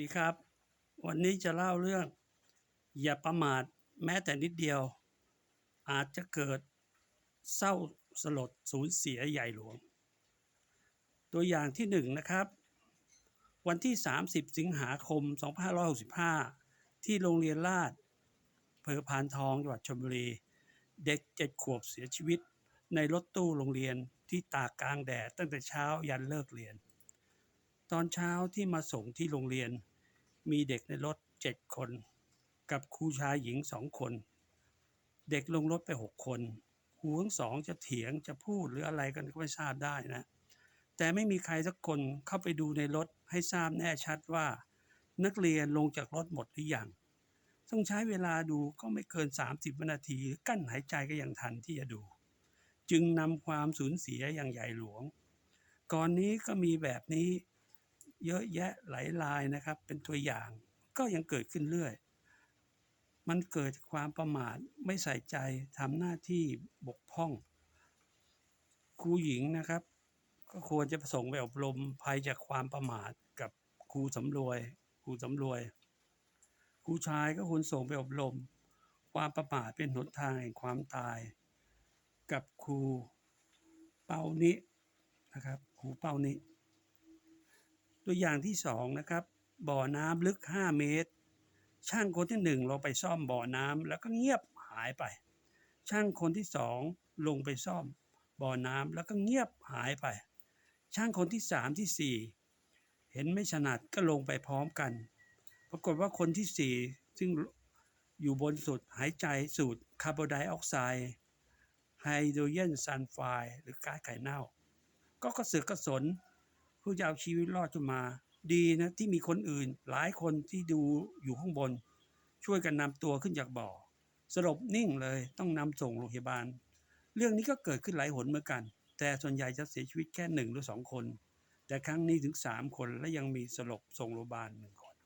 ดีครับ วันนี้จะเล่าเรื่อง อย่าประมาทแม้แต่นิดเดียว อาจจะเกิดเศร้าสลดสูญเสียใหญ่หลวง ตัวอย่างที่หนึ่งนะครับ วันที่ 30 สิงหาคม 2565 ที่โรงเรียนลาดเภอพานทองจังหวัดชลบุรี เด็กเจ็ดขวบเสียชีวิต ในรถตู้โรงเรียนที่ตากกลางแดดตั้งแต่เช้ายันเลิกเรียนตอนเช้าที่มาส่งที่โรงเรียน มีเด็กในรถเจ็ดคน กับครูชายหญิงสองคน เด็กลงรถไปหกคนครูทั้งสองจะเถียงจะพูดหรืออะไรกันก็ไม่ทราบได้นะ แต่ไม่มีใครสักคนเข้าไปดูในรถให้ทราบแน่ชัดว่า นักเรียนลงจากรถหมดหรือยังต้องใช้เวลาดูก็ไม่เกิน 30วินาที กั้นหายใจก็ยังทันที่จะดู จึงนำความสูญเสียอย่างใหญ่หลวง ก่อนนี้ก็มีแบบนี้ เยอะแยะหลายรายนะครับ เป็นตัวอย่างก็ยังเกิดขึ้นเรื่อย มันเกิดความประมาทไม่ใส่ใจทำหน้าที่บกพร่อง ครูหญิงนะครับ ก็ควรจะส่งไปอบรมภัยจากความประมาทกับครูสำรวย ครูสำรวย ครูชายก็ควรส่งไปอบรม ความประมาทเป็นหนทางแห่งความตาย กับครูเป้านินะครับ ครูเป้านิ ตัวอย่างที่สองนะครับบ่อน้ำลึก 5 เมตร ช่างคนที่หนึ่งลงไปซ่อมบ่อน้ำแล้วก็เงียบหายไป ช่างคนที่สองลงไปซ่อม บ่อน้ำแล้วก็เงียบหายไป ช่างคนที่สามที่สี่เห็นไม่ถนัดก็ลงไปพร้อมกัน ปรากฏว่าคนที่สี่ซึ่งอยู่บนสุดหายใจสูดคาร์บอนไดออกไซด์ไฮโดรเจนซัลไฟด์หรือก๊าซไข่เน่า ก็กระเสือกกระสน เพื่อจะเอาชีวิตรอดขึ้นมา ดีนะที่มีคนอื่น หลายคนที่ดูอยู่ข้างบน ช่วยกันนำตัวขึ้นจากบ่อ สลบนิ่งเลยต้องนำส่งโรงพยาบาล เรื่องนี้ก็เกิดขึ้นหลายหนเหมือนกัน แต่ส่วนใหญ่จะเสียชีวิตแค่หนึ่งหรือสองคน แต่ครั้งนี้ถึงสามคนและยังมีสลบส่งโรงพยาบาลหนึ่งคน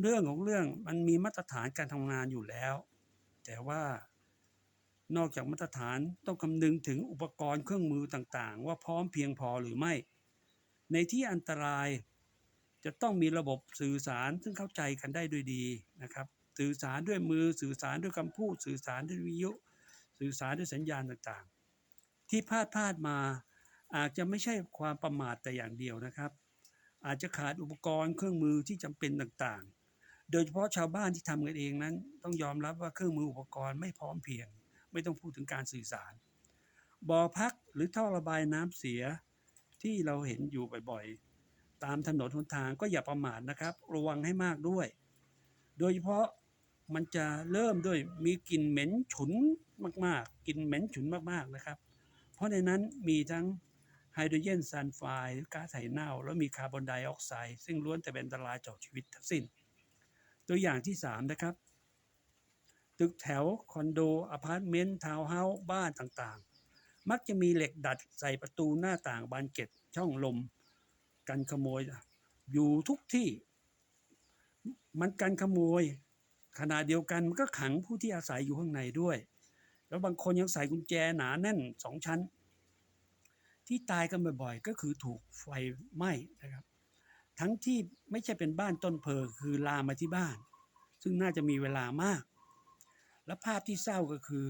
เรื่องของเรื่องมันมีมาตรฐานการทำงานอยู่แล้ว แต่ว่านอกจากมาตรฐานต้องคำนึงถึงอุปกรณ์เครื่องมือต่างๆ ว่าพร้อมเพียงพอหรือไม่ ในที่อันตรายจะต้องมีระบบสื่อสารซึ่งเข้าใจกันได้ด้วยดีนะครับ สื่อสารด้วยมือสื่อสารด้วยคำพูด สื่อสารด้วยวิทยุ สื่อสารด้วยสัญญาณต่างๆ ที่พลาดพลาดมาอาจจะไม่ใช่ความประมาทแต่อย่างเดียวนะครับ อาจจะขาดอุปกรณ์เครื่องมือที่จำเป็นต่างๆ โดยเฉพาะชาวบ้านที่ทำกันเองนั้น ต้องยอมรับว่าเครื่องมืออุปกรณ์ไม่พร้อมเพียง ไม่ต้องพูดถึงการสื่อสารบ่อพักหรือท่อระบายน้ำเสีย ที่เราเห็นอยู่บ่อยๆ ตามถนนหนทางก็อย่าประมาทนะครับ ระวังให้มากด้วย โดยเฉพาะมันจะเริ่มด้วยมีกลิ่นเหม็นฉุนมากๆกลิ่นเหม็นฉุนมากๆนะครับ เพราะในนั้นมีทั้งไฮโดรเจนซัลไฟด์ก๊าซไข่เน่า แล้วมีคาร์บอนไดออกไซด์ซึ่งล้วนแต่เป็นอันตรายต่อชีวิตทั้งสิ้น ตัวอย่างที่ 3 นะครับ ตึกแถว คอนโดอพาร์ตเมนต์ทาวน์เฮาส์บ้านต่างๆ มักจะมีเหล็กดัดใส่ประตูหน้าต่างบานเกล็ดช่องลม กันขโมย อยู่ทุกที่ มันกันขโมย ขณะเดียวกันมันก็ขังผู้ที่อาศัยอยู่ข้างในด้วย แล้วบางคนยังใส่กุญแจหนาแน่นสองชั้น ที่ตายกันบ่อยๆก็คือถูกไฟไหม้นะครับ ทั้งที่ไม่ใช่เป็นบ้านต้นเพลิงคือลามมาที่บ้าน ซึ่งน่าจะมีเวลามาก และภาพที่เศร้าก็คือ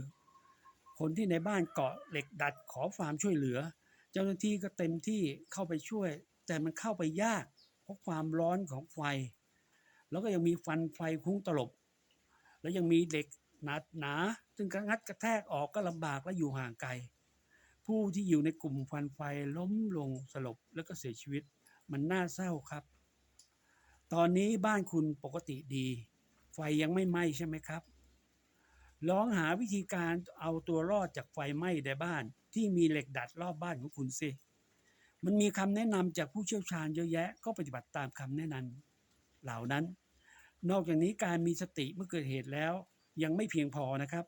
คนที่ในบ้านเกาะเหล็กดัดขอความช่วยเหลือ เจ้าหน้าที่ก็เต็มที่เข้าไปช่วย แต่มันเข้าไปยาก เพราะความร้อนของไฟ แล้วก็ยังมีฟันไฟคุ้งตลบ แล้วยังมีเหล็กหนาหนาซึ่งกระงัดกระแทกออกก็ลำบากและอยู่ห่างไกล ผู้ที่อยู่ในกลุ่มฟันไฟล้มลงสลบแล้วก็เสียชีวิต มันน่าเศร้าครับ ตอนนี้บ้านคุณปกติดี ไฟยังไม่ไหม้ใช่ไหมครับ ลองหาวิธีการเอาตัวรอดจากไฟไหม้ในบ้าน ที่มีเหล็กดัดรอบบ้านของคุณสิมันมีคำแนะนำจากผู้เชี่ยวชาญเยอะแยะ ก็ปฏิบัติตามคำแนะนำเหล่านั้น นอกจากนี้การมีสติเมื่อเกิดเหตุแล้ว ยังไม่เพียงพอนะครับ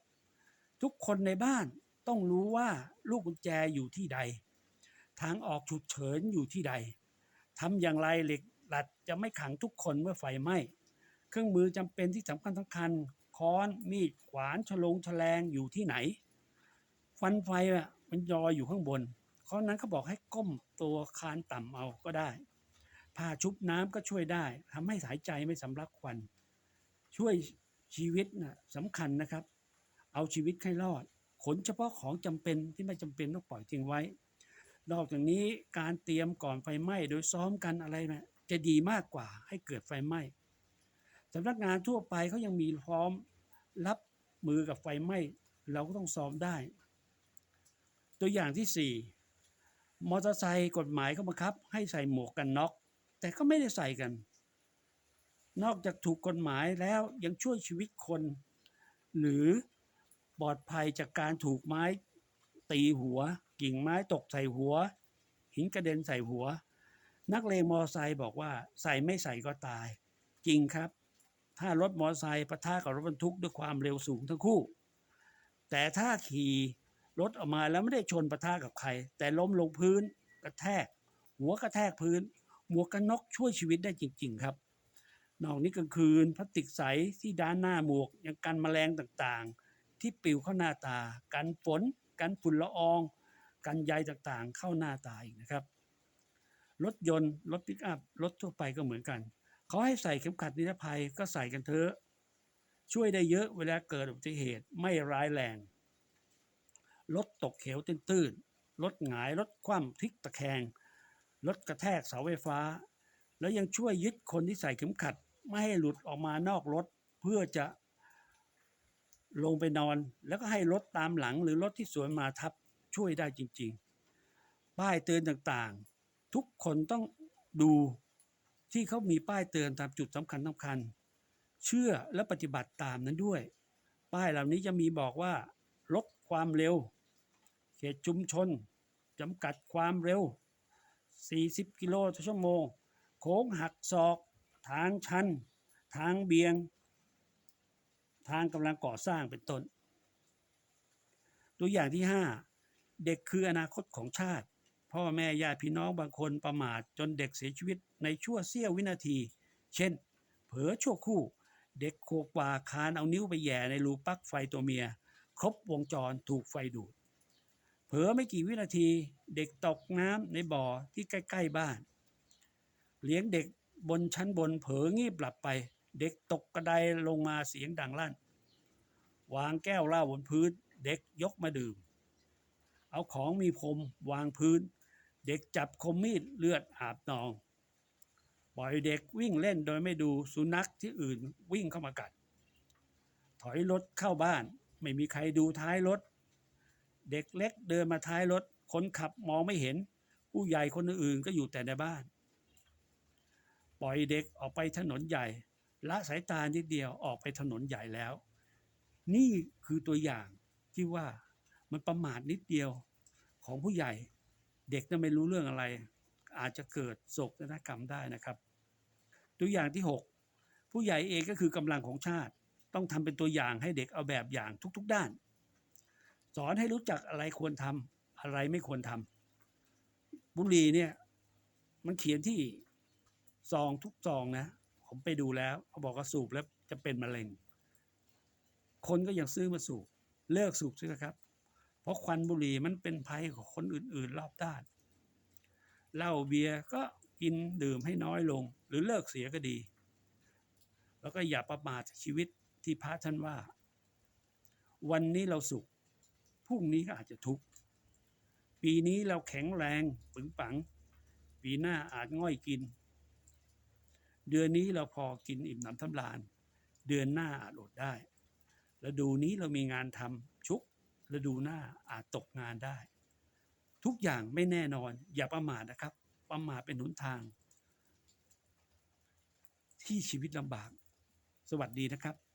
ทุกคนในบ้านต้องรู้ว่าลูกกุญแจอยู่ที่ใด ทางออกฉุกเฉินอยู่ที่ใดทำอย่างไรเหล็กดัดจะไม่ขังทุกคนเมื่อไฟไหม้ เครื่องมือจำเป็นที่สำคัญสำคัญ ค้อนมีดขวานฉลงแฉลงอยู่ที่ไหน ฟันไฟอะมันยอยอยู่ข้างบนเพราะนั้นเขาบอกให้ก้มตัวคานต่ำเอาก็ได้พผ้าชุบน้ำก็ช่วยได้ทำให้หายใจไม่สำลักควัน ช่วยชีวิตนะสำคัญนะครับ เอาชีวิตให้รอด ขนเฉพาะของจำเป็นที่ไม่จำเป็นต้องปล่อยทิ้งไว้ นอกจากนี้การเตรียมก่อนไฟไหม้โดยซ้อมกันอะไรนะจะดีมากกว่าให้เกิดไฟไหม้สำนักงานทั่วไปเขายังมีพร้อม รับมือกับไฟไหม้เราก็ต้องซ้อมได้ ตัวอย่างที่สี่มอเตอร์ไซค์กฎหมายเขาบังคับ ให้ใส่หมวกกันน็อกแต่ก็ไม่ได้ใส่กัน นอกจากถูกกฎหมายแล้วยังช่วยชีวิตคน หรือปลอดภัยจากการถูกไม้ตีหัว กิ่งไม้ตกใส่หัว หินกระเด็นใส่หัว นักเลงมอเตอร์ไซค์บอกว่าใส่ไม่ใส่ก็ตาย จริงครับ ถ้ารถมอเตอร์ไซค์ปะทะกับรถบรรทุกด้วยความเร็วสูงทั้งคู่ แต่ถ้าขี่รถออกมาแล้วไม่ได้ชนปะทะกับใคร แต่ล้มลงพื้นกระแทก หัวกระแทกพื้น หมวกกันน็อกช่วยชีวิตได้จริง ๆ ครับ นอกนี้กลางคืนพลาสติกใสที่ด้านหน้าหมวกยังกันแมลงต่างๆ ที่ปิวเข้าหน้าตา กันฝนกันฝุ่นละออง กันใยต่างๆ เข้าหน้าตาอีกนะครับ รถยนต์ รถปิกอัพ รถทั่วไปก็เหมือนกัน เขาให้ใส่เข็มขัดนิรภัยก็ใส่กันเถอะ ช่วยได้เยอะเวลาเกิดอุบัติเหตุไม่ร้ายแรง รถตกเขวตื้นๆ รถหงาย รถคว่ำพลิกตะแคง รถกระแทกเสาไฟฟ้า แล้วยังช่วยยึดคนที่ใส่เข็มขัด ไม่ให้หลุดออกมานอกรถเพื่อจะลงไปนอนแล้วก็ให้รถตามหลังหรือรถที่สวนมาทับช่วยได้จริง ๆ ป้ายเตือนต่างๆ ทุกคนต้องดู ที่เขามีป้ายเตือนตามจุดสำคัญสำคัญ เชื่อและปฏิบัติตามนั้นด้วย ป้ายเหล่านี้จะมีบอกว่า ลดความเร็ว เขตชุมชนจำกัดความเร็ว 40 กิโลต่อชั่วโมง โค้งหักศอก ทางชัน ทางเบียง ทางกำลังก่อสร้างเป็นต้น ตัวอย่างที่ 5 เด็กคืออนาคตของชาติ พ่อแม่ญาติพี่น้องบางคนประมาทจนเด็กเสียชีวิต ในชั่วเสี้ยววินาที เช่น เผลอชั่วคู่ เด็กโขกปาคานเอานิ้วไปแย่ในรูปลั๊กไฟตัวเมีย ครบวงจรถูกไฟดูด เผลอไม่กี่วินาทีเด็กตกน้ำในบ่อที่ใกล้ ๆ บ้าน เลี้ยงเด็กบนชั้นบนเผลองีบหลับไป เด็กตกกระไดลงมาเสียงดังลั่น วางแก้วเหล้าบนพื้น เด็กยกมาดื่ม เอาของมีคมวางพื้น เด็กจับคมมีดเลือดอาบนอง ล่อยเด็กวิ่งเล่นโดยไม่ดูสุนัขที่อื่นวิ่งเข้ามากัด ถอยรถเข้าบ้าน ไม่มีใครดูท้ายรถ เด็กเล็กเดินมาท้ายรถ คนขับมองไม่เห็น ผู้ใหญ่คนอื่นก็อยู่แต่ในบ้าน ปล่อยเด็กออกไปถนนใหญ่ ละสายตานิดเดียวออกไปถนนใหญ่แล้ว นี่คือตัวอย่างที่ว่ามันประมาทนิดเดียวของผู้ใหญ่ เด็กน่ะไม่รู้เรื่องอะไร อาจจะเกิดโศกนาฏกรรมได้นะครับ ตัวอย่างที่ 6 ผู้ใหญ่เองก็คือกำลังของชาติ ต้องทำเป็นตัวอย่างให้เด็กเอาแบบอย่างทุกๆด้าน สอนให้รู้จักอะไรควรทำอะไรไม่ควรทำบุหรี่เนี่ยมันเขียนที่ซองทุกซองนะ ผมไปดูแล้วเขาบอกว่าสูบแล้วจะเป็นมะเร็ง คนก็ยังซื้อมาสูบเลิกสูบซะครับ เพราะควันบุหรี่มันเป็นภัยของคนอื่นๆรอบด้านเหล้าเบียร์ก็ กินดื่มให้น้อยลง หรือเลิกเสียก็ดี แล้วก็อย่าประมาทชีวิตที่พระท่านว่า วันนี้เราสุขพรุ่งนี้ก็อาจจะทุกข์ปีนี้เราแข็งแรงปึงปัง ปีหน้าอาจง่อยกิน เดือนนี้เราพอกินอิ่มหนำทำลาน เดือนหน้าอาจอดได้ฤดูนี้เรามีงานทำชุกฤดูหน้าอาจตกงานได้ ทุกอย่างไม่แน่นอนอย่าประมาทนะครับ ประมาทเป็นหนทาง ที่ชีวิตลำบาก สวัสดีนะครับ